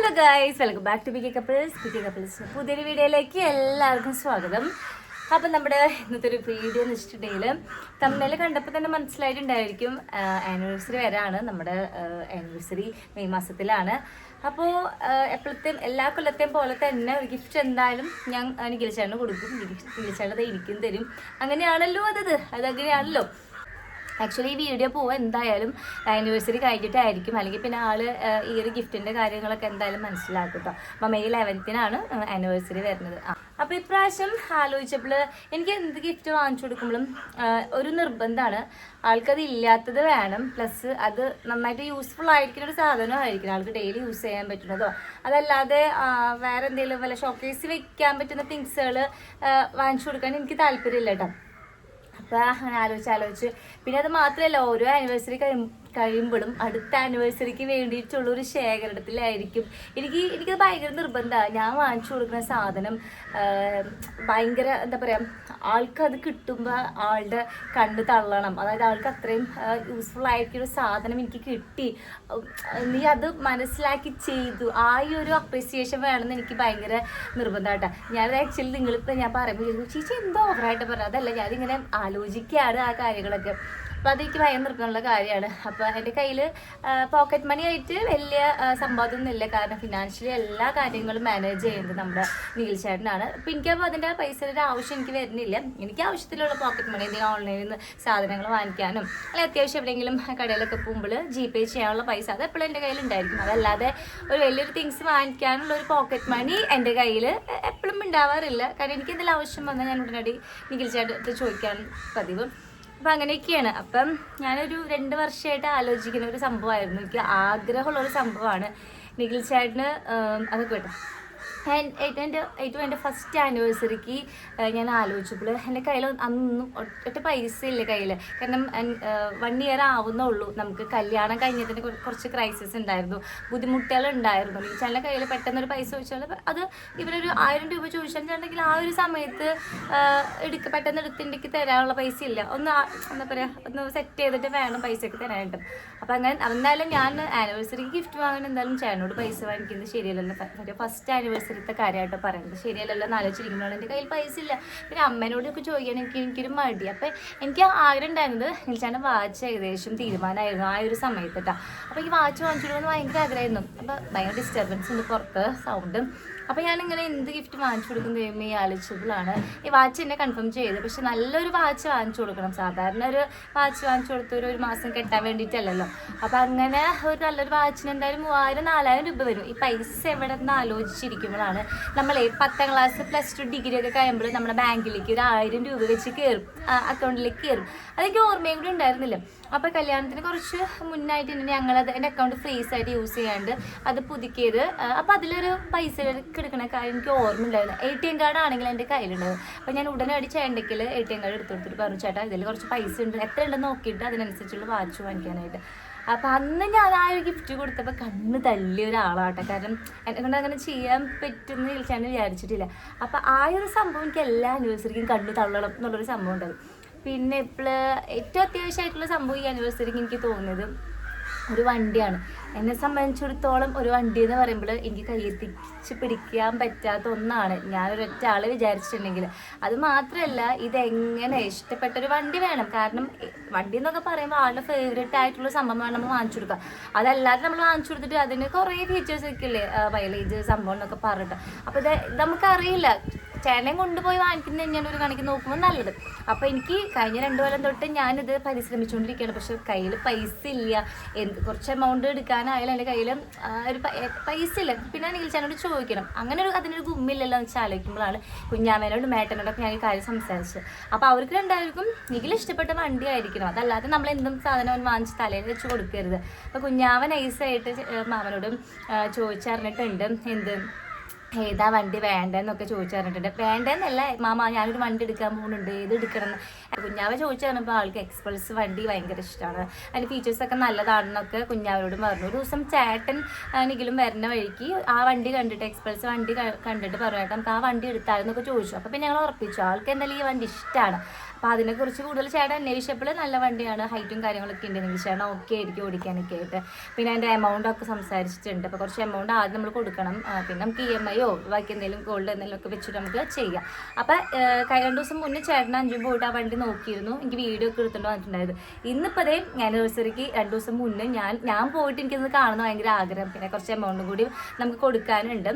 Hello guys welcome back to B K couples B K couples പുതിയൊരു വീഡിയോയിലേക്ക് എല്ലാവർക്കും സ്വാഗതം. അപ്പം നമ്മുടെ ഇന്നത്തെ ഒരു വീഡിയോ എന്ന് വെച്ചിട്ടുണ്ടെങ്കിൽ തമ്മിൽ കണ്ടപ്പോൾ തന്നെ മനസ്സിലായിട്ടുണ്ടായിരിക്കും ആനിവേഴ്സറി വരാണ് നമ്മുടെ ആനിവേഴ്സറി മെയ് മാസത്തിലാണ്. അപ്പോൾ എപ്പോഴത്തെയും എല്ലാ കൊല്ലത്തെയും പോലെ തന്നെ ഒരു ഗിഫ്റ്റ് എന്തായാലും ഞാൻ നിഖിൽച്ചേട്ടന് കൊടുക്കും. നിഖിൽച്ചേട്ടൻ അത് എനിക്കും തരും. അങ്ങനെയാണല്ലോ അതത്. അതങ്ങനെയാണല്ലോ. ആക്ച്വലി ഈ വീഡിയോ പോവാൻ എന്തായാലും ആനിവേഴ്സറി കഴിഞ്ഞിട്ടായിരിക്കും. അല്ലെങ്കിൽ പിന്നെ ഏഹ്, ഈ ഒരു ഗിഫ്റ്റിന്റെ കാര്യങ്ങളൊക്കെ എന്തായാലും മനസ്സിലാക്കും കേട്ടോ അപ്പൊ മെയ് ലെവൻത്തിനാണ് ആനിവേഴ്സറി വരുന്നത്. ആ. അപ്പൊ ഇപ്രാവശ്യം ആലോചിച്ചപ്പോൾ എനിക്ക് എന്ത് ഗിഫ്റ്റ് വാങ്ങിച്ചു കൊടുക്കുമ്പോഴും ഒരു നിർബന്ധമാണ്. ആൾക്കത് ഇല്ലാത്തത് വേണം. പ്ലസ് അത് നന്നായിട്ട് യൂസ്ഫുൾ ആയിരിക്കുന്ന ഒരു സാധനമായിരിക്കണം. ആൾക്ക് ഡെയിലി യൂസ് ചെയ്യാൻ പറ്റുന്നതോ. അതല്ലാതെ വേറെ എന്തെങ്കിലും വല്ല ഷോക്കേസ് വെക്കാൻ പറ്റുന്ന തിങ്സുകൾ വാങ്ങിച്ചു കൊടുക്കാൻ എനിക്ക് താല്പര്യമില്ല കേട്ടോ അപ്പൊ അങ്ങനെ ആലോചിച്ച് ആലോചിച്ച്. പിന്നെ അത് മാത്രല്ല ഓരോ ആനിവേഴ്സറി കഴിയുമ്പോഴും അടുത്ത ആനിവേഴ്സറിക്ക് വേണ്ടിയിട്ടുള്ള ഒരു ശേഖരണത്തിലായിരിക്കും. എനിക്ക് എനിക്കത് ഭയങ്കര നിർബന്ധമാണ് ഞാൻ വാങ്ങിച്ചു കൊടുക്കുന്ന സാധനം ഭയങ്കര എന്താ പറയാ ആൾക്കത് കിട്ടുമ്പോൾ ആളുടെ കണ്ണ് തള്ളണം. അതായത് ആൾക്ക് അത്രയും യൂസ്ഫുൾ ആയിട്ടുള്ള സാധനം എനിക്ക് കിട്ടി. നീ അത് മനസ്സിലാക്കി ചെയ്തു. ആ ഈ ഒരു അപ്രീസിയേഷൻ വേണമെന്ന് എനിക്ക് ഭയങ്കര നിർബന്ധമായിട്ടാണ് ഞാനത് ആക്ച്വലി നിങ്ങളിപ്പോൾ ഞാൻ പറയുമ്പോൾ ചേച്ചി എന്തോ ഓവറായിട്ട് പറഞ്ഞു അതല്ല ഞാനിങ്ങനെ ആലോചിക്കുകയാണ് ആ കാര്യങ്ങളൊക്കെ. അപ്പോൾ അതെനിക്ക് നിർബന്ധമുള്ള കാര്യമാണ്. അപ്പോൾ എന്റെ കയ്യിൽ പോക്കറ്റ് മണി ആയിട്ട് വലിയ സമ്പാദ്യമൊന്നും ഇല്ല കാരണം ഫിനാൻഷ്യലി എല്ലാ കാര്യങ്ങളും മാനേജ് ചെയ്യുന്നത് നമ്മുടെ നീൽ ചേട്ടനാണ്. അപ്പോൾ എനിക്കപ്പോൾ അതിന്റെ പൈസയുടെ ആവശ്യം എനിക്ക് വരുന്നില്ല. എനിക്ക് ആവശ്യത്തിലുള്ള പോക്കറ്റ് മണി എന്തെങ്കിലും ഓൺലൈനിൽ നിന്ന് സാധനങ്ങൾ വാങ്ങിക്കാനും അല്ലെങ്കിൽ അത്യാവശ്യം എവിടെയെങ്കിലും കടയിലൊക്കെ പോകുമ്പോൾ ജി പേ ചെയ്യാനുള്ള പൈസ അത് എപ്പോഴും എന്റെ കയ്യിൽ ഉണ്ടായിരിക്കും അതല്ലാതെ ഒരു വലിയൊരു തിങ്സ് വാങ്ങിക്കാനുള്ള ഒരു പോക്കറ്റ് മണി എന്റെ കയ്യിൽ എപ്പോഴും ഉണ്ടാവാറില്ല. കാരണം എനിക്ക് എന്തെങ്കിലും ആവശ്യം വന്നാൽ ഞാൻ ഉടനടി നിഖിൽ ചേട്ടൻ ചോദിക്കാൻ പതിവ്. അപ്പം അങ്ങനെയൊക്കെയാണ്. അപ്പം ഞാനൊരു രണ്ട് വർഷമായിട്ട് ആലോചിക്കുന്ന ഒരു സംഭവമായിരുന്നു. എനിക്ക് ആഗ്രഹമുള്ള ഒരു സംഭവമാണ്. നിഖിൽ ചേട്ടന് അതൊക്കെ കേട്ടോ. എന്റെ ഏറ്റവും എന്റെ ഫസ്റ്റ് ആനിവേഴ്സറിക്ക് ഞാൻ ആലോചിച്ചപ്പോൾ എന്റെ കയ്യിൽ അന്നും ഒറ്റ പൈസ ഇല്ല കയ്യിൽ കാരണം വൺ ഇയർ ആവുന്നുള്ളൂ. നമുക്ക് കല്യാണം കഴിഞ്ഞതിന് കുറ- കുറച്ച് ക്രൈസിസ് ഉണ്ടായിരുന്നു. ബുദ്ധിമുട്ടുകൾ ഉണ്ടായിരുന്നു ചേട്ടന്റെ കയ്യിൽ പെട്ടെന്നൊരു പൈസ ചോദിച്ചാൽ അത് ഇവരൊരു ആയിരം രൂപ ചോദിച്ചിട്ടുണ്ടെങ്കിൽ ആ ഒരു സമയത്ത് എടുക്ക പെട്ടെന്ന് എടുത്തിണ്ടെങ്കിൽ തരാനുള്ള പൈസ ഇല്ല ഒന്ന് എന്താ പറയുക ഒന്ന് സെറ്റ് ചെയ്തിട്ട് വേണം പൈസയൊക്കെ തരാനായിട്ട്. അപ്പം അങ്ങനെ എന്തായാലും ഞാൻ ആനിവേഴ്സറിക്ക് ഗിഫ്റ്റ് വാങ്ങാൻ എന്തായാലും ചേട്ടനോട് പൈസ വാങ്ങിക്കുന്നത് ശരിയല്ലല്ലോ. ഫസ്റ്റ് ഫസ്റ്റ് ആനിവേഴ്സറിത്തെ കാര്യമായിട്ട് പറയുന്നത്. ശരിയല്ലല്ലോ എന്ന് ആലോചിച്ചിരിക്കുമ്പോഴാണ് എന്റെ കയ്യിൽ പൈസ ഇല്ല. പിന്നെ അമ്മേനോടൊക്കെ ചോദിക്കാൻ എനിക്ക് എനിക്കൊരു മടി. അപ്പം എനിക്ക് ആഗ്രഹം ഉണ്ടായിരുന്നത് നിൽച്ചാന്റെ വാച്ച് ഏകദേശം തീരുമാനമായിരുന്നു ആ ഒരു സമയത്ത് കേട്ടോ അപ്പോൾ ഈ വാച്ച് വാങ്ങിച്ചിടുമെന്ന് ഭയങ്കര ആഗ്രഹമായിരുന്നു. അപ്പോൾ ഭയങ്കര ഡിസ്റ്റർബൻസ് ഉണ്ട് പുറത്ത് സൗണ്ടും അപ്പോൾ ഞാനിങ്ങനെ എന്ത് ഗിഫ്റ്റ് വാങ്ങിച്ചു കൊടുക്കും ദൈവമേ ആലോചിച്ചപ്പോഴാണ് ഈ വാച്ച് എന്നെ കൺഫേം ചെയ്ത് പക്ഷെ നല്ലൊരു വാച്ച് വാങ്ങിച്ചു കൊടുക്കണം സാധാരണ ഒരു വാച്ച് വാങ്ങിച്ചു കൊടുത്ത ഒരു മാസം കെട്ടാൻ വേണ്ടിയിട്ടല്ലല്ലോ. അപ്പം അങ്ങനെ ഒരു നല്ലൊരു വാച്ചിന് എന്തായാലും മൂവായിരം നാലായിരം രൂപ വരും. ഈ പൈസ എവിടെ നിന്ന് ആലോചിച്ചിരിക്കുമ്പോഴാണ് നമ്മൾ പത്താം ക്ലാസ് പ്ലസ് ടു ഡിഗ്രി ഒക്കെ കഴിയുമ്പോൾ നമ്മുടെ ബാങ്കിലേക്ക് ഒരു ആയിരം രൂപ വെച്ച് കയറും അക്കൗണ്ടിലേക്ക് കയറും അതെനിക്ക് ഓർമ്മയും കൂടി ഉണ്ടായിരുന്നില്ല. അപ്പോൾ കല്യാണത്തിന് കുറച്ച് മുന്നായിട്ട് തന്നെ ഞങ്ങളത് എന്റെ അക്കൗണ്ട് ഫ്രീസ് ആയിട്ട് യൂസ് ചെയ്യാണ്ട് അത് പുതുക്കിയത്. അപ്പോൾ അതിലൊരു പൈസ എടുക്കണ കാര്യം എനിക്ക് ഓർമ്മ ഉണ്ടായിരുന്നു. എ ടി എം കാർഡ് ആണെങ്കിൽ എന്റെ കയ്യിലുണ്ടായിരുന്നു. അപ്പോൾ ഞാൻ ഉടനെ അടിച്ച് ചേണ്ടയ്ക്കിൽ എ ടി എം കാർഡ് എടുത്തു കൊടുത്തിട്ട് പറഞ്ഞു ചേട്ടാ ഇതിൽ കുറച്ച് പൈസ ഉണ്ട്. എത്ര ഉണ്ടെന്ന് നോക്കിയിട്ട് അതിനനുസരിച്ചുള്ള വാച്ച് വാങ്ങിക്കാനായിട്ട്. അപ്പം അന്ന് ഞാൻ ആ ഒരു ഗിഫ്റ്റ് കൊടുത്തപ്പോൾ കണ്ണ് തല്ലിയ ഒരാളാട്ടെ. കാരണം എന്നെ കൊണ്ട് അങ്ങനെ ചെയ്യാൻ പറ്റുമെന്ന് ഞാൻ വിചാരിച്ചിട്ടില്ല. അപ്പം ആ ഒരു സംഭവം എനിക്ക് എല്ലാ ആനിവേഴ്സറിക്കും കണ്ണ് തള്ളണം എന്നുള്ളൊരു സംഭവം ഉണ്ടായിരുന്നു. പിന്നെ ഇപ്പോൾ ഏറ്റവും അത്യാവശ്യമായിട്ടുള്ള സംഭവം ഈ ആനിവേഴ്സറിക്ക് എനിക്ക് തോന്നിയത് ഒരു വണ്ടിയാണ്. എന്നെ സംബന്ധിച്ചിടത്തോളം ഒരു വണ്ടി എന്ന് പറയുമ്പോൾ എനിക്ക് കയ്യെത്തിച്ച് പിടിക്കാൻ പറ്റാത്ത ഒന്നാണ്. ഞാൻ ഞാനൊരൊറ്റ ആൾ വിചാരിച്ചിട്ടുണ്ടെങ്കിൽ അത് മാത്രമല്ല ഇതെങ്ങനെ ഇഷ്ടപ്പെട്ട ഒരു വണ്ടി വേണം. കാരണം വണ്ടി എന്നൊക്കെ പറയുമ്പോൾ ആളുടെ ഫേവറേറ്റ് ആയിട്ടുള്ള സംഭവം വേണം നമ്മൾ വാങ്ങിച്ചു കൊടുക്കുക. അതല്ലാതെ നമ്മൾ വാങ്ങിച്ചു കൊടുത്തിട്ട് അതിന് കുറേ ഫീച്ചേഴ്സ് ഒക്കെ ഇല്ലേ മൈലേജ് സംഭവം എന്നൊക്കെ പറഞ്ഞിട്ട്. അപ്പോൾ ഇത് നമുക്കറിയില്ല. ചേട്ടനെ കൊണ്ടുപോയി വാങ്ങിക്കുന്നത് തന്നെയാണ് ഒരു കണക്ക് നോക്കുമ്പോൾ നല്ലത്. അപ്പോൾ എനിക്ക് കഴിഞ്ഞ രണ്ട് കൊല്ലം തൊട്ട് ഞാനിത് പരിശ്രമിച്ചുകൊണ്ടിരിക്കുകയാണ്. പക്ഷെ കയ്യിൽ പൈസ ഇല്ല. എന്ത് കുറച്ച് എമൗണ്ട് എടുക്കാനായാലും എന്റെ കയ്യിൽ ഒരു പൈസ ഇല്ല. പിന്നെ നിഖിൽ ചേട്ടനോട് ചോദിക്കണം. അങ്ങനെ ഒരു അതിനൊരു ഗുമ്മില്ലല്ലോ എന്ന് വെച്ചാൽ ആലോചിക്കുമ്പോഴാണ് കുഞ്ഞാമേനോട് മേട്ടനോടൊക്കെ ഞാൻ ഈ കാര്യം സംസാരിച്ചത്. അപ്പോൾ അവർക്ക് രണ്ടായിരിക്കും നിഖിൽ ഇഷ്ടപ്പെട്ട വണ്ടി ആയിരിക്കണം. അതല്ലാതെ നമ്മൾ എന്തും സാധനം അവൻ വാങ്ങിച്ച് തലയിൽ വെച്ച് കൊടുക്കരുത്. അപ്പോൾ കുഞ്ഞാവൻ ഐസായിട്ട് മാമനോടും ചോദിച്ചറിഞ്ഞിട്ടുണ്ട് എന്ത് ഏതാ വണ്ടി വേണ്ടെന്നൊക്കെ ചോദിച്ചു പറഞ്ഞിട്ടുണ്ട്. വേണ്ടെന്നല്ല മാമ ഞാനൊരു വണ്ടി എടുക്കാൻ പോകുന്നുണ്ട്. ഏത് എടുക്കണം. കുഞ്ഞാവ ചോദിച്ചു പറഞ്ഞപ്പോൾ ആൾക്ക് എക്സ്പ്രസ് വണ്ടി ഭയങ്കര ഇഷ്ടമാണ്. അതിന്റെ ഫീച്ചേഴ്സൊക്കെ നല്ലതാണെന്നൊക്കെ കുഞ്ഞാവരോടും പറഞ്ഞു. ഒരു ദിവസം ചേട്ടൻ ആണെങ്കിലും വരുന്ന വഴിക്ക് ആ വണ്ടി കണ്ടിട്ട് എക്സ്പ്രസ് വണ്ടി കണ്ടിട്ട് പറഞ്ഞു നമുക്ക് ആ വണ്ടി എടുത്താലെന്നൊക്കെ ചോദിച്ചു. അപ്പോൾ പിന്നെ ഞങ്ങൾ ഉറപ്പിച്ചു. ആൾക്ക് എന്തായാലും ഈ വണ്ടി ഇഷ്ടമാണ് അപ്പോൾ അതിനെക്കുറിച്ച് കൂടുതൽ ചേട്ടൻ അന്വേഷിച്ചപ്പോൾ നല്ല വണ്ടിയാണ് ഹൈറ്റും കാര്യങ്ങളൊക്കെ ഉണ്ടെങ്കിൽ ചേട്ടൻ ഓക്കെ ആയിരിക്കും ഓടിക്കാനൊക്കെ ആയിട്ട്. പിന്നെ അതിന്റെ എമൗണ്ട് ഒക്കെ സംസാരിച്ചിട്ടുണ്ട്. അപ്പോൾ കുറച്ച് എമൗണ്ട് ആദ്യം നമ്മൾ കൊടുക്കണം. പിന്നെ നമുക്ക് ഇ എം ഐയോ ബാക്കി എന്തെങ്കിലും ഗോൾഡ് എന്തെങ്കിലും ഒക്കെ വെച്ചിട്ട് നമുക്ക് ചെയ്യാം. അപ്പോൾ രണ്ട് ദിവസം മുന്നേ ചേട്ടൻ അഞ്ചും പോയിട്ട് ആ വണ്ടി നോക്കിയിരുന്നു. എനിക്ക് വീഡിയോ ഒക്കെ എടുത്തിട്ട് വന്നിട്ടുണ്ടായത് ഇന്നിപ്പോൾ അതേ ആനിവേഴ്സറിക്ക് രണ്ട് ദിവസം മുന്നേ ഞാൻ ഞാൻ പോയിട്ട് എനിക്കിന്ന് കാണുന്ന ഭയങ്കര ആഗ്രഹം. പിന്നെ കുറച്ച് എമൗണ്ടും കൂടി നമുക്ക് കൊടുക്കാനുണ്ട്.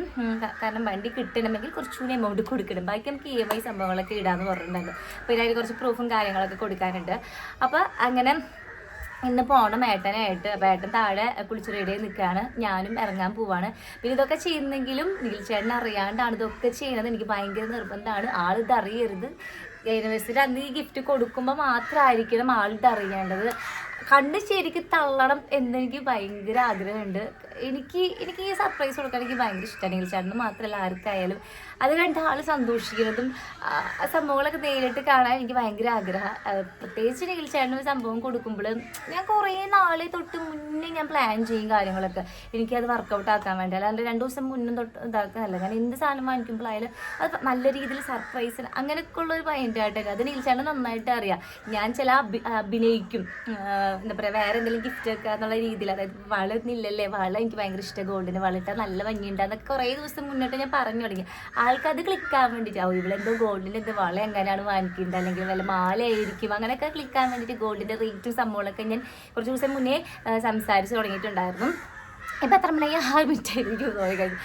കാരണം വണ്ടി കിട്ടണമെങ്കിൽ കുറച്ചുകൂടി എമൗണ്ട് കൊടുക്കണം. ബാക്കി നമുക്ക് ഇ എം ഐ സംഭവങ്ങളൊക്കെ ഇടാന്ന് പറഞ്ഞിട്ടുണ്ടായിരുന്നു. പിന്നെ അതിന് കുറച്ച് പ്രൂഫും കാര്യങ്ങളൊക്കെ കൊടുക്കാനുണ്ട്. അപ്പോൾ അങ്ങനെ ഇന്ന് പോണം ഏട്ടനായിട്ട് അപ്പോൾ ഏട്ടൻ താഴെ കുളിച്ച് റെഡിയായി നിൽക്കുകയാണ് ഞാനും ഇറങ്ങാൻ പോവാണ്. പിന്നെ ഇതൊക്കെ ചെയ്യുന്നെങ്കിലും നീൽച്ചേട്ടൻ അറിയാണ്ടാണ് ഇതൊക്കെ ചെയ്യുന്നത് എനിക്ക് ഭയങ്കര നിർബന്ധമാണ് ആളിത് അറിയരുത്. യൂണിവേഴ്സിറ്റി അന്ന് ഈ ഗിഫ്റ്റ് കൊടുക്കുമ്പോൾ മാത്രമായിരിക്കണം ആളിത് അറിയേണ്ടത്. കണ്ട് ശരിക്ക് തള്ളണം എന്നെനിക്ക് ഭയങ്കര ആഗ്രഹമുണ്ട്. എനിക്ക് എനിക്ക് ഈ സർപ്രൈസ് കൊടുക്കാൻ എനിക്ക് ഭയങ്കര ഇഷ്ടമാണ് നീൽച്ചേട്ടന് മാത്രമല്ല ആർക്കായാലും. അത് കണ്ട് ആൾ സന്തോഷിക്കുന്നതും ആ, സംഭവങ്ങളൊക്കെ നേരിട്ട് കാണാൻ എനിക്ക് ഭയങ്കര ആഗ്രഹം. പ്രത്യേകിച്ച് നീൽച്ചേട്ടന് ഒരു സംഭവം കൊടുക്കുമ്പോൾ ഞാൻ കുറേ നാളെ തൊട്ട് മുന്നേ ഞാൻ പ്ലാൻ ചെയ്യും കാര്യങ്ങളൊക്കെ. എനിക്കത് വർക്കൗട്ട് ആക്കാൻ വേണ്ടി. അല്ലാണ്ട് രണ്ട് ദിവസം മുന്നേ തൊട്ട് ഇതാക്കാനല്ല. ഞാൻ എന്ത് സാധനം വാങ്ങിക്കുമ്പോഴായാലും അത് നല്ല രീതിയിൽ സർപ്രൈസ് അങ്ങനെയൊക്കെ ഉള്ള ഒരു മൈൻഡ് ആയിട്ടല്ല അത് ചേട്ടൻ നന്നായിട്ട് അറിയാം. ഞാൻ ചില അഭി അഭിനയിക്കും. എന്താ പറയുക വേറെ എന്തെങ്കിലും ഗിഫ്റ്റ് ഒക്കെ എന്നുള്ള രീതിയിൽ അതായത് വളർന്നില്ലല്ലേ വള എനിക്ക് ഭയങ്കര ഇഷ്ടം. ഗോൾഡിന് വളയിട്ട നല്ല ഭംഗിയുണ്ട്. അതൊക്കെ കുറേ ദിവസം മുന്നോട്ട് ഞാൻ പറഞ്ഞു തുടങ്ങി. ആൾക്കത് ക്ലിക്കാൻ വേണ്ടിയിട്ട് ഓ ഇവളെന്തോ ഗോൾഡിന്റെ എന്തോ വള എങ്ങനെയാണ് വാങ്ങിക്കുന്നത്? അല്ലെങ്കിൽ വല്ല മാലയായിരിക്കും. അങ്ങനെയൊക്കെ ക്ലിക്കാൻ വേണ്ടിയിട്ട് ഗോൾഡിന്റെ റേറ്റും സംഭവങ്ങളൊക്കെ ഞാൻ കുറച്ച് ദിവസം മുന്നേ സംസാരിച്ച് തുടങ്ങിയിട്ടുണ്ടായിരുന്നു. ഇപ്പം എത്ര മണിയായി? ആ മിനിറ്റായിരിക്കും സോറി കഴിഞ്ഞു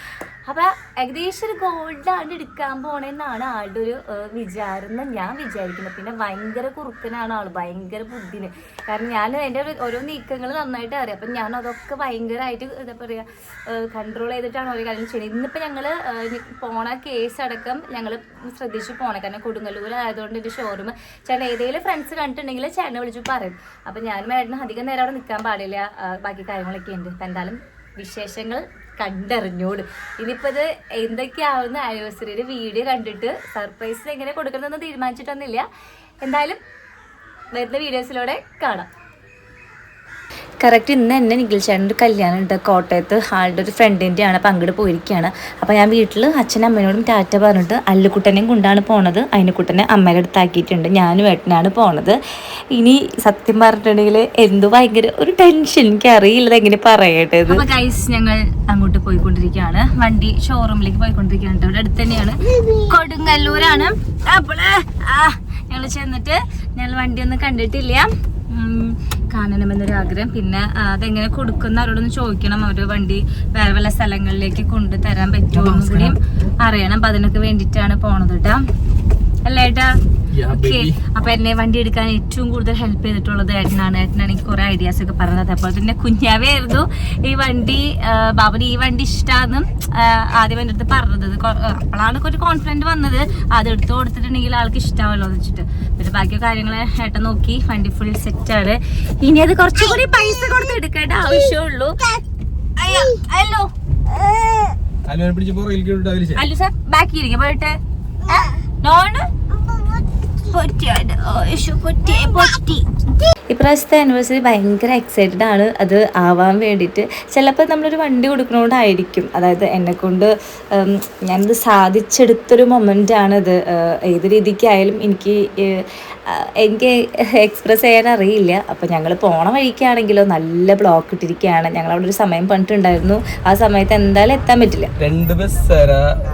അപ്പം ഏകദേശം ഒരു ഗോൾഡാണ് എടുക്കാൻ പോണെന്നാണ് ആളുടെ ഒരു വിചാരം എന്ന് ഞാൻ വിചാരിക്കുന്നത്. പിന്നെ ഭയങ്കര കുറുക്കനാണ് ആൾ ഭയങ്കര ബുദ്ധിന്. കാരണം ഞാൻ എന്റെ ഓരോ നീക്കങ്ങൾ നന്നായിട്ട് അറിയാം. അപ്പം ഞാൻ അതൊക്കെ ഭയങ്കരമായിട്ട് എന്താ പറയുക കൺട്രോൾ ചെയ്തിട്ടാണ് ഓരോ കാര്യം ചെയ്യുന്നത് ഇന്നിപ്പോൾ ഞങ്ങൾ പോണ കേസ് അടക്കം ഞങ്ങൾ ശ്രദ്ധിച്ച് പോണേ. കാരണം കൊടുങ്ങല്ലൂർ ആയതുകൊണ്ട് എന്റെ ഷോറൂം ചേട്ടൻ ഏതെങ്കിലും ഫ്രണ്ട്സ് കണ്ടിട്ടുണ്ടെങ്കിൽ ചേട്ടനെ വിളിച്ചു പറയും. അപ്പം ഞാനും മേഡം അധികം നേരം അവിടെ നിൽക്കാൻ പാടില്ല. ബാക്കി കാര്യങ്ങളൊക്കെ ഉണ്ട്. എന്തായാലും വിശേഷങ്ങൾ കണ്ടറിഞ്ഞോളൂ ഇനിയിപ്പോൾ ഇത് എന്തൊക്കെയാവുന്ന ആനിവേഴ്സറിയുടെ വീഡിയോ കണ്ടിട്ട് സർപ്രൈസ് എങ്ങനെ കൊടുക്കണമെന്ന് തീരുമാനിച്ചിട്ടൊന്നുമില്ല. എന്തായാലും വരുന്ന വീഡിയോസിലൂടെ കാണാം. കറക്റ്റ് ഇന്ന് തന്നെ നിഖിൽ ചേട്ടന്റെ കല്യാണം ഉണ്ട്. കോട്ടയത്ത് ആളുടെ ഒരു ഫ്രണ്ടിന്റെ ആണ്. അപ്പം അങ്ങോട്ട് പോയിരിക്കുകയാണ് അപ്പോൾ ഞാൻ വീട്ടിൽ അച്ഛനും അമ്മയോടും ടാറ്റ പറഞ്ഞിട്ട് അല്ലുക്കുട്ടനെയും കൊണ്ടാണ് പോണത്. അതിനുക്കുട്ടനെ അമ്മയുടെ അടുത്താക്കിയിട്ടുണ്ട്. ഞാനും ഏട്ടനാണ് പോണത്. ഇനി സത്യം പറഞ്ഞിട്ടുണ്ടെങ്കിൽ എന്ത് ഭയങ്കര ഒരു ടെൻഷൻ എനിക്ക് അറിയില്ല എങ്ങനെ പറയട്ടെ അപ്പൊ ഗൈസ് ഞങ്ങൾ അങ്ങോട്ട് പോയിക്കൊണ്ടിരിക്കുകയാണ്. വണ്ടി ഷോറൂമിലേക്ക് പോയിക്കൊണ്ടിരിക്കുകയാണ്. ഇവിടെ അടുത്ത് തന്നെയാണ്. കൊടുങ്ങല്ലൂരാണ്. അപ്പോൾ ഞങ്ങൾ ചെന്നിട്ട് ഞങ്ങൾ വണ്ടി ഒന്നും കണ്ടിട്ടില്ല. കാണണമെന്നൊരു ആഗ്രഹം പിന്നെ അതെങ്ങനെ കൊടുക്കുന്ന അവരോടൊന്ന് ചോദിക്കണം. അവർ വണ്ടി വേറെ വല്ല സ്ഥലങ്ങളിലേക്ക് കൊണ്ടു തരാൻ പറ്റുമോ എന്നും കൂടിയും അറിയണം. അപ്പൊ അതിനൊക്കെ വേണ്ടിയിട്ടാണ് പോണത് കേട്ടാ അല്ലേ അപ്പൊ എന്നെ വണ്ടി എടുക്കാൻ ഏറ്റവും കൂടുതൽ ഹെൽപ്പ് ചെയ്തിട്ടുള്ളത് ഏട്ടനാണ്. ഏട്ടനാണ് എനിക്ക് കുറെ ഐഡിയാസ് ഒക്കെ പറഞ്ഞത്. അതേപോലെ തന്നെ കുഞ്ഞാവായിരുന്നു ഈ വണ്ടി ബാബുന് ഈ വണ്ടി ഇഷ്ടാന്ന് ആദ്യം എന്റെ അടുത്ത് പറഞ്ഞത്. അപ്പോഴാണ് ഒരു കോൺഫിഡന്റ് വന്നത്. അത് എടുത്തു കൊടുത്തിട്ടുണ്ടെങ്കിൽ ആൾക്ക് ഇഷ്ടമാവല്ലോ എന്ന് വെച്ചിട്ട്. പിന്നെ ബാക്കി കാര്യങ്ങൾ ഏട്ടൻ നോക്കി. വണ്ടി ഫുൾ സെറ്റ് ആണ്. ഇനി അത് കുറച്ചുകൂടി പൈസ കൊടുത്ത് എടുക്കേണ്ട ആവശ്യമുള്ളൂ. ഹലോ അല്ലോ സാർ ബാക്കി ഇരിക്കും പോയിട്ട്. നോണ്? ഇപ്രാവശ്യത്തെ ആനിവേഴ്സറി ഭയങ്കര എക്സൈറ്റഡ് ആണ്. അത് ആവാൻ വേണ്ടിയിട്ട് ചിലപ്പോൾ നമ്മളൊരു വണ്ടി കൊടുക്കണോണ്ടായിരിക്കും അതായത് എന്നെക്കൊണ്ട് ഞാനത് സാധിച്ചെടുത്തൊരു മൊമെന്റ് ആണത്. ഏഹ്, ഏത് രീതിക്കായാലും എനിക്ക് എനിക്ക് എക്സ്പ്രസ് ചെയ്യാൻ അറിയില്ല. അപ്പോൾ ഞങ്ങൾ പോണ വഴിക്കാണെങ്കിലോ നല്ല ബ്ലോക്ക് ഇട്ടിരിക്കുകയാണ്. ഞങ്ങൾ അവിടെ ഒരു സമയം പണിട്ടുണ്ടായിരുന്നു ആ സമയത്ത് എന്തായാലും എത്താൻ പറ്റില്ല. രണ്ട് ബസ്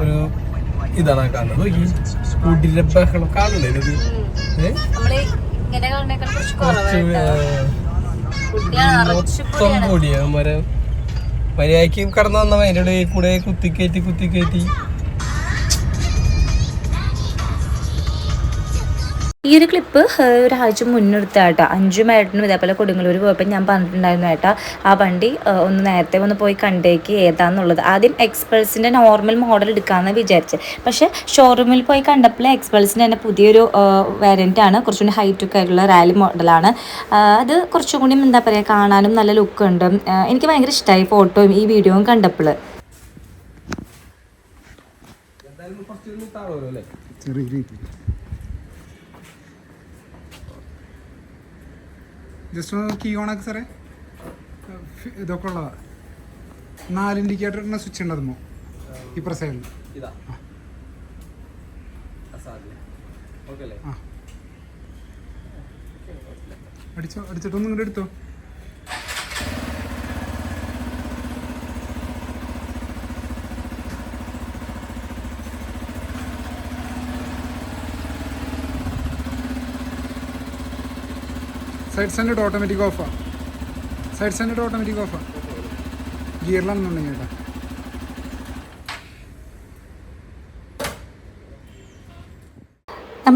ഒരു ഇതാണ് കാണുന്നത്. ഈ സ്കൂട്ടിന്റെ ബഹളം കാണണ്ടേ ഇത്? മൊത്തം പൊടിയാ മരം കടന്നു വന്നവ ഇടയിൽ കൂടെ കുത്തിക്കയറ്റി കുത്തിക്കയറ്റി ഈ ഒരു ക്ലിപ്പ് ഒരാഴ്ച മുന്നെടുത്ത കേട്ടോ അഞ്ചും ഏട്ടനും ഇതേപോലെ കൊടുങ്ങല്ലൂർ പോയപ്പോൾ ഞാൻ പറഞ്ഞിട്ടുണ്ടായിരുന്നു ഏട്ടാ ആ വണ്ടി ഒന്ന് നേരത്തെ ഒന്ന് പോയി കണ്ടേക്ക് ഏതാന്നുള്ളത്. ആദ്യം എക്സ്പ്രസിന്റെ നോർമൽ മോഡൽ എടുക്കാമെന്ന് വിചാരിച്ച്. പക്ഷേ ഷോറൂമിൽ പോയി കണ്ടപ്പോൾ എക്സ്പ്രസിന്റെ തന്നെ പുതിയൊരു വേരിയന്റ് ആണ്. കുറച്ചുകൂടി ഹൈറ്റ് ഒക്കെ ആയിട്ടുള്ള റാലി മോഡലാണ് അത് കുറച്ചും കൂടി എന്താ പറയുക കാണാനും നല്ല ലുക്ക് ഉണ്ട്. എനിക്ക് ഭയങ്കര ഇഷ്ടമായി ഫോട്ടോയും ഈ വീഡിയോയും കണ്ടപ്പോൾ ചെറിയ ജസ്റ്റ് ഒന്ന് കീ ഓൺ ആക്കി സാറേ. ഇതൊക്കെ ഉള്ളതാ. നാല് ഇൻഡിക്കേറ്ററിന് സ്വിച്ച് ഉണ്ടായിരുന്നു ഈ ആ. അടിച്ചോ അടിച്ചിട്ടൊന്നും ഇങ്ങോട്ട് എടുത്തോ. സൈഡ് സ്റ്റാൻഡേർഡ് ഓട്ടോമാറ്റിക് ഓഫാണ് സൈഡ് സ്റ്റാൻഡേർഡ് ഓട്ടോമാറ്റിക് ഓഫാണ് ഗിയറിലാണെന്നുണ്ടെങ്കിൽ കേട്ടോ.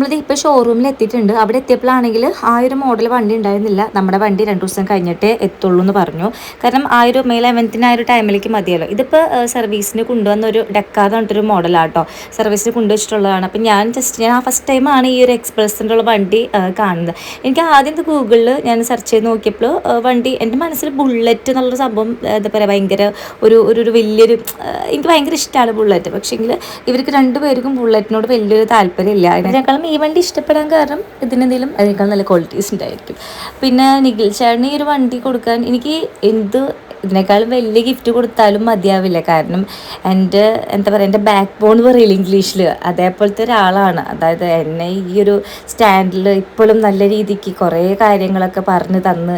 നമ്മളിത് ഇപ്പോൾ ഷോറൂമിൽ എത്തിയിട്ടുണ്ട്. അവിടെ എത്തിയപ്പോഴാണെങ്കിൽ ആ ഒരു മോഡൽ വണ്ടി ഉണ്ടായിരുന്നില്ല. നമ്മുടെ വണ്ടി രണ്ട് ദിവസം കഴിഞ്ഞിട്ടേ എത്തുള്ളൂ എന്ന് പറഞ്ഞു. കാരണം ആ ഒരു മെയ് ലെവൻത്തിന് ആ ഒരു ടൈമിലേക്ക് മതിയല്ലോ. ഇതിപ്പോൾ സർവീസിന് കൊണ്ടുവന്ന ഒരു ഡെക്കാന്ന് പറഞ്ഞിട്ടൊരു മോഡലാട്ടോ സർവീസിന് കൊണ്ടുവച്ചിട്ടുള്ളതാണ്. അപ്പം ഞാൻ ജസ്റ്റ് ഞാൻ ഫസ്റ്റ് ടൈമാണ് ഈ ഒരു എക്സ്പ്രസിന്റെ ഉള്ള വണ്ടി കാണുന്നത്. എനിക്ക് ആദ്യം ഇത് ഗൂഗിളിൽ ഞാൻ സെർച്ച് ചെയ്ത് നോക്കിയപ്പോൾ വണ്ടി എന്റെ മനസ്സിൽ ബുള്ളറ്റ് എന്നുള്ള സംഭവം എന്താ പറയുക ഭയങ്കര ഒരു ഒരു വലിയൊരു എനിക്ക് ഭയങ്കര ഇഷ്ടമാണ് ബുള്ളറ്റ് പക്ഷേങ്കിൽ ഇവർക്ക് രണ്ടുപേർക്കും ബുള്ളറ്റിനോട് വലിയൊരു താല്പര്യമില്ല. അതിനേക്കാളും ഈ വണ്ടി ഇഷ്ടപ്പെടാൻ കാരണം ഇതിനെന്തെങ്കിലും അതിനേക്കാൾ നല്ല ക്വാളിറ്റീസ് ഉണ്ടായിരിക്കും. പിന്നെ നിഖിൽ ചേട്ടന് ഈ ഒരു വണ്ടി കൊടുക്കാൻ എനിക്ക് എന്ത് ഇതിനേക്കാളും വലിയ ഗിഫ്റ്റ് കൊടുത്താലും മതിയാവില്ല. കാരണം എന്റെ എന്താ പറയുക എന്റെ ബാക്ക് ബോൺ പറയില്ല ഇംഗ്ലീഷിൽ അതേപോലത്തെ ഒരാളാണ്. അതായത് എന്നെ ഈ ഒരു സ്റ്റാൻഡിൽ ഇപ്പോഴും നല്ല രീതിക്ക് കുറേ കാര്യങ്ങളൊക്കെ പറഞ്ഞു തന്ന്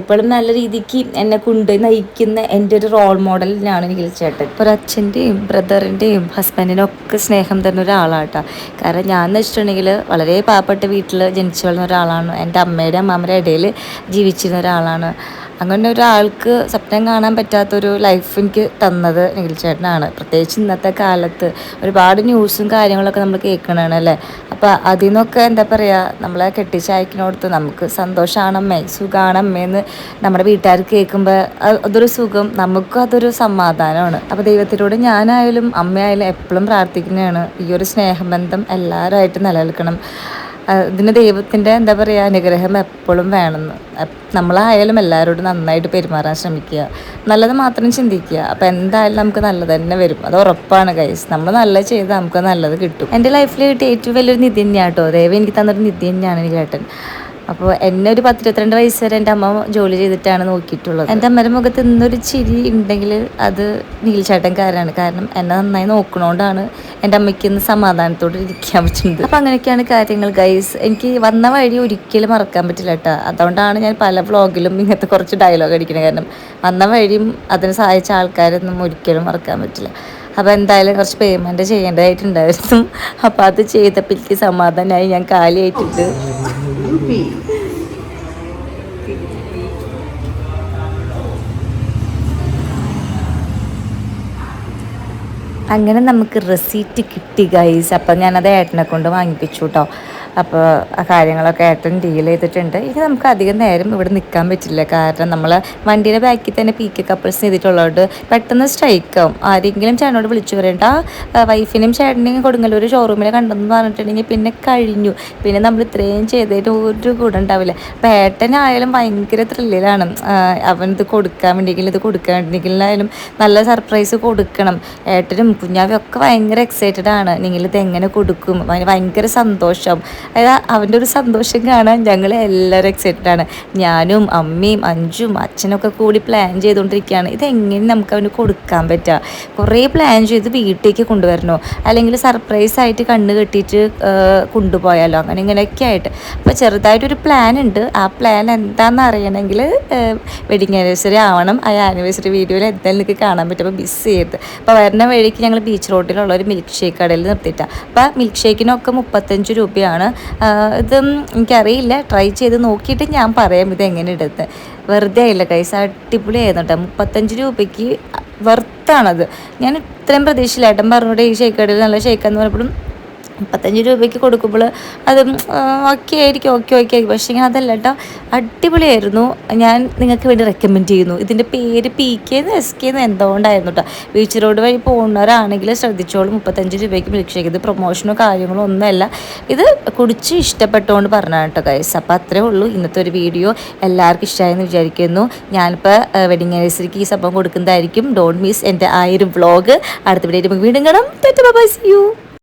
ഇപ്പോഴും നല്ല രീതിക്ക് എന്നെ കൊണ്ട് നയിക്കുന്ന എന്റെ ഒരു റോൾ മോഡലിനാണ് നിഖിൽ ചേട്ടൻ. ഒരു അച്ഛന്റെയും ബ്രദറിന്റെയും ഹസ്ബൻഡിനും ഒക്കെ സ്നേഹം തരുന്ന ഒരാളാട്ടോ. കാരണം ഞാൻ എന്ന് വെച്ചിട്ടുണ്ടെങ്കിൽ വളരെ പാവപ്പെട്ട വീട്ടിൽ ജനിച്ചു വളർന്ന ഒരാളാണ്. എന്റെ അമ്മയുടെ അമ്മമാരുടെ ഇടയിൽ ജീവിച്ചിരുന്ന ഒരാളാണ്. അങ്ങനെ ഒരാൾക്ക് സ്വപ്നം കാണാൻ പറ്റാത്തൊരു ലൈഫ് എനിക്ക് തന്നത് നിഖിൽ ചേട്ടനാണ്. പ്രത്യേകിച്ച് ഇന്നത്തെ കാലത്ത് ഒരുപാട് ന്യൂസും കാര്യങ്ങളൊക്കെ നമ്മൾ കേൾക്കണതാണ് അല്ലേ? അപ്പോൾ അതിൽ നിന്നൊക്കെ എന്താ പറയുക നമ്മളെ കെട്ടിച്ചയക്കിനോടത്ത് നമുക്ക് സന്തോഷമാണമ്മേ സുഖമാണമ്മേന്ന് നമ്മുടെ വീട്ടുകാർ കേൾക്കുമ്പോൾ അതൊരു സുഖം നമുക്കും അതൊരു സമാധാനമാണ്. അപ്പോൾ ദൈവത്തിലൂടെ ഞാനായാലും അമ്മയായാലും എപ്പോഴും പ്രാർത്ഥിക്കുന്നതാണ് ഈ ഒരു സ്നേഹബന്ധം എല്ലാവരുമായിട്ട് നിലനിൽക്കണം. ഇതിന് ദൈവത്തിന്റെ എന്താ പറയുക അനുഗ്രഹം എപ്പോഴും വേണമെന്ന് നമ്മളായാലും എല്ലാവരോടും നന്നായിട്ട് പെരുമാറാൻ ശ്രമിക്കുക. നല്ലത് മാത്രം ചിന്തിക്കുക. അപ്പോൾ എന്തായാലും നമുക്ക് നല്ലത് തന്നെ വരും. അത് ഉറപ്പാണ് ഗൈസ് നമ്മൾ നല്ലത് ചെയ്താൽ നമുക്ക് നല്ലത് കിട്ടും. എന്റെ ലൈഫിൽ കിട്ടിയ ഏറ്റവും വലിയൊരു നിധി തന്നെയാണ് കേട്ടോ ദൈവം എനിക്ക് തന്നൊരു നിധി തന്നെയാണ് എനിക്ക് ചേട്ടൻ അപ്പോൾ എന്നെ ഒരു പത്തിരുപത്തിരണ്ട് വയസ്സ് വരെ എന്റെ അമ്മ ജോലി ചെയ്തിട്ടാണ് നോക്കിയിട്ടുള്ളത്. എന്റെ അമ്മയുടെ മുഖത്ത് ഇന്നൊരു ചിരി ഉണ്ടെങ്കിൽ അത് നീൽച്ചേട്ടൻകാരാണ് കാരണം എന്നെ നന്നായി നോക്കണോണ്ടാണ് എന്റെ അമ്മയ്ക്ക് ഇന്ന് സമാധാനത്തോടെ ഇരിക്കാൻ പറ്റുന്നത്. അപ്പം അങ്ങനെയൊക്കെയാണ് കാര്യങ്ങൾ ഗൈസ് എനിക്ക് വന്ന വഴി ഒരിക്കലും മറക്കാൻ പറ്റില്ല കേട്ടോ. അതുകൊണ്ടാണ് ഞാൻ പല വ്ളോഗിലും ഇങ്ങനത്തെ കുറച്ച് ഡയലോഗ് അടിക്കുന്നത് കാരണം വന്ന വഴിയും അതിന് സഹായിച്ച ആൾക്കാരൊന്നും ഒരിക്കലും മറക്കാൻ പറ്റില്ല. അപ്പോൾ എന്തായാലും കുറച്ച് പേയ്മെന്റ് ചെയ്യേണ്ടതായിട്ടുണ്ടായിരുന്നു. അപ്പോൾ അത് ചെയ്തപ്പോൾ എനിക്ക് സമാധാനമായി ഞാൻ കാലിയായിട്ടുണ്ട് അങ്ങനെ നമുക്ക് റെസീറ്റ് കിട്ടി ഗൈസ് അപ്പം ഞാനത് ഏട്ടനെ കൊണ്ട് വാങ്ങിപ്പിച്ചു കേട്ടോ അപ്പോൾ ആ കാര്യങ്ങളൊക്കെ ഏട്ടൻ ഡീൽ ചെയ്തിട്ടുണ്ട്. ഇനി നമുക്ക് അധികം നേരം ഇവിടെ നിൽക്കാൻ പറ്റില്ല. കാരണം നമ്മൾ വണ്ടിയുടെ ബാക്കിൽ തന്നെ പി കെ കപ്പിൾസ് ചെയ്തിട്ടുള്ളതുകൊണ്ട് പെട്ടെന്ന് സ്ട്രൈക്ക് ആവും. ആരെങ്കിലും ചേട്ടനോട് വിളിച്ചു പറയണ്ട വൈഫിനും ചേട്ടനെയും കൊടുങ്ങല്ലൂർ ഷോറൂമിൽ കണ്ടെന്ന് പറഞ്ഞിട്ടുണ്ടെങ്കിൽ പിന്നെ കഴിഞ്ഞു. പിന്നെ നമ്മൾ ഇത്രയും ചെയ്തിട്ട് ഒരു ഗുണം ഉണ്ടാവില്ല. അപ്പം ഏട്ടനായാലും ഭയങ്കര ത്രില്ലിലാണ് അവൻ ഇത് കൊടുക്കാൻ വേണ്ടിയെങ്കിലും ഇത് കൊടുക്കാൻ വേണ്ടിയെങ്കിലും നല്ല സർപ്രൈസ് കൊടുക്കണം. ഏട്ടനും കുഞ്ഞാവും ഒക്കെ ഭയങ്കര എക്സൈറ്റഡ് ആണ്. നിങ്ങളിത് എങ്ങനെ കൊടുക്കും? ഭയങ്കര സന്തോഷം. അവന്റെ ഒരു സന്തോഷം കാണാൻ ഞങ്ങൾ എല്ലാവരും എക്സൈറ്റഡ് ആണ്. ഞാനും അമ്മയും അഞ്ചും അച്ഛനൊക്കെ കൂടി പ്ലാൻ ചെയ്തുകൊണ്ടിരിക്കുകയാണ്. ഇതെങ്ങനെ നമുക്ക് അവന് കൊടുക്കാൻ പറ്റുക? കുറേ പ്ലാൻ ചെയ്ത് വീട്ടിലേക്ക് കൊണ്ടുവരണോ? അല്ലെങ്കിൽ സർപ്രൈസ് ആയിട്ട് കണ്ണ് കെട്ടിയിട്ട് കൊണ്ടുപോയാലോ? അങ്ങനെ ഇങ്ങനെയൊക്കെ ആയിട്ട്. അപ്പോൾ ചെറുതായിട്ടൊരു പ്ലാൻ ഉണ്ട്. ആ പ്ലാൻ എന്താണെന്ന് അറിയണമെങ്കിൽ വെഡിങ് ആനിവേഴ്സറി ആവണം. ആ ആനിവേഴ്സറി വീഡിയോയിൽ എന്തായാലും നിങ്ങൾക്ക് കാണാൻ പറ്റും. അപ്പോൾ മിസ് ചെയ്ത് അപ്പോൾ വരുന്ന വഴിക്ക് ഞങ്ങൾ ബീച്ച് റോഡിലുള്ള ഒരു മിൽക്ക് ഷേക്ക് കടയിൽ നിർത്തിയിട്ടാണ് അപ്പോൾ മിൽക്ക് ഷേക്കിനൊക്കെ മുപ്പത്തഞ്ച് രൂപയാണ്. ഇത് എനിക്കറിയില്ല. ട്രൈ ചെയ്ത് നോക്കിയിട്ട് ഞാൻ പറയാം ഇത് എങ്ങനെ എടുത്ത് വെറുതെ ആയില്ല കൈസ് അടിപൊളിയായിരുന്നു കേട്ടോ മുപ്പത്തഞ്ച് രൂപയ്ക്ക് വെർത്താണത് ഞാൻ ഇത്രയും പ്രതീക്ഷയില്ല. ഏട്ടൻ പറഞ്ഞോട്ടെ ഈ ഷേക്ക് കടയിൽ നല്ല ഷേക്കാന്ന് പറഞ്ഞപ്പോഴും മുപ്പത്തഞ്ച് രൂപയ്ക്ക് കൊടുക്കുമ്പോൾ അത് ഓക്കെ ആയിരിക്കും ഓക്കെ ഓക്കെ ആയിരിക്കും. പക്ഷേ അതല്ല കേട്ടോ അടിപൊളിയായിരുന്നു. ഞാൻ നിങ്ങൾക്ക് വേണ്ടി റെക്കമെൻഡ് ചെയ്യുന്നു. ഇതിന്റെ പേര് പി കെന്ന് എസ് കെന്ന് എന്തുകൊണ്ടായിരുന്നു കേട്ടോ ബീച്ച് റോഡ് വഴി പോകുന്നവരാണെങ്കിൽ ശ്രദ്ധിച്ചോളൂ. മുപ്പത്തഞ്ച് രൂപയ്ക്ക് മിൽക്ക് ഇത് പ്രൊമോഷനോ കാര്യങ്ങളോ ഒന്നുമല്ല. ഇത് കുടിച്ച് ഇഷ്ടപ്പെട്ടുകൊണ്ട് പറഞ്ഞാണ് കേട്ടോ കൈസ് അപ്പോൾ അത്രേ ഉള്ളൂ ഇന്നത്തെ ഒരു വീഡിയോ. എല്ലാവർക്കും ഇഷ്ടമായെന്ന് വിചാരിക്കുന്നു. ഞാനിപ്പോൾ വെഡിങ് ആനിവേഴ്സറിക്ക് ഈ സംഭവം കൊടുക്കുന്നതായിരിക്കും. ഡോണ്ട് മിസ് എന്റെ ആ ഒരു അടുത്ത വീഡിയോ വീണ്ടും കാണാം. By C U